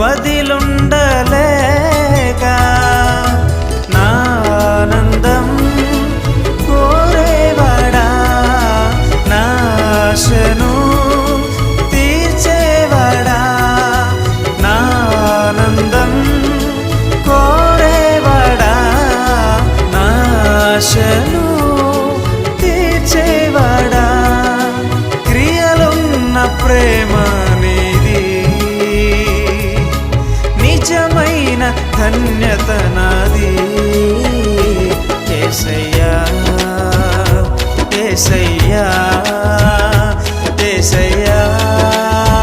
వదిలుండలేక నా ఆనందం కోరేవాడా? నాశను తీర్చేవాడా? నా ఆనందం కోరేవాడా? నాశను తీర్చేవాడా? క్రియలున్న ప్రేమ ధన్యత నాది ఏసయ్యా ఏసయ్యా ఏసయ్యా